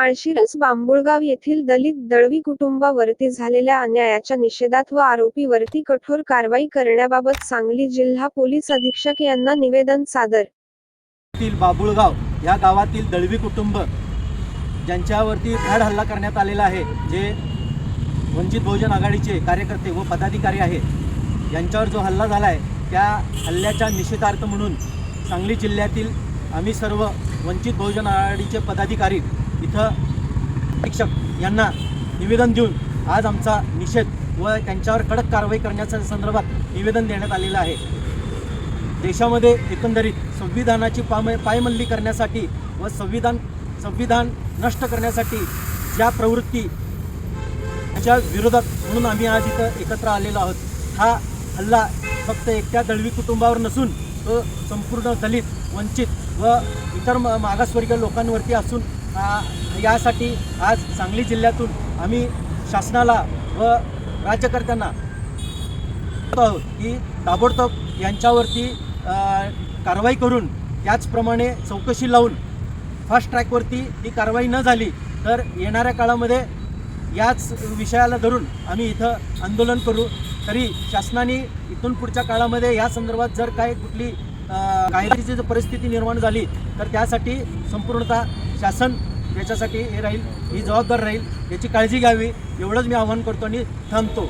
माळशिरस बांबुळगाव येथील दलित दळवी कुटुंबावरती झालेल्या अन्यायाच्या निषेधात व आरोपीवरती कठोर कारवाई करण्याबाबत सांगली जिल्हा पोलीस अधीक्षक यांना निवेदन सादर. तील बाबुळगाव या गावातील दळवी कुटुंब ज्यांच्यावरती धड हल्ला करण्यात आलेला आहे जे वंचित बहुजन आघाडीचे कार्यकर्ते व पदाधिकारी आहेत यांच्यावर जो हल्ला झाला आहे त्या हल्ल्याच्या निषेधार्थ म्हणून सांगली जिल्ह्यातील आम्ही सर्व वंचित बहुजन आघाडीचे पदाधिकारी इथं शिक्षक यांना निवेदन देऊन आज आमचा निषेध व त्यांच्यावर कडक कारवाई करण्याच्या संदर्भात निवेदन देण्यात आलेलं आहे. देशामध्ये एकंदरीत संविधानाची पाम पायमल्ली करण्यासाठी व संविधान संविधान नष्ट करण्यासाठी ज्या प्रवृत्ती याच्या विरोधात म्हणून आम्ही आज इथं एकत्र आलेलो आहोत. हा हल्ला फक्त एकट्या दळवी कुटुंबावर नसून तो संपूर्ण दलित वंचित व इतर म- मागासवर्गीय लोकांवरती असून यासाठी आज सांगली जिल्ह्यातून आम्ही शासनाला व राज्यकर्त्यांना आहोत की ताबडतोब यांच्यावरती कारवाई करून त्याचप्रमाणे चौकशी लावून फास्ट ट्रॅकवरती ही कारवाई न झाली तर येणाऱ्या काळामध्ये याच विषयाला धरून आम्ही इथं आंदोलन करू. तरी शासनाने इथून पुढच्या काळामध्ये या संदर्भात जर काय कुठली कायद्याची जर परिस्थिती निर्माण झाली तर त्यासाठी संपूर्णतः शासन याच्यासाठी हे राहील ही जबाबदार राहील याची काळजी घ्यावी एवढंच मी आवाहन करतो आणि थांबतो.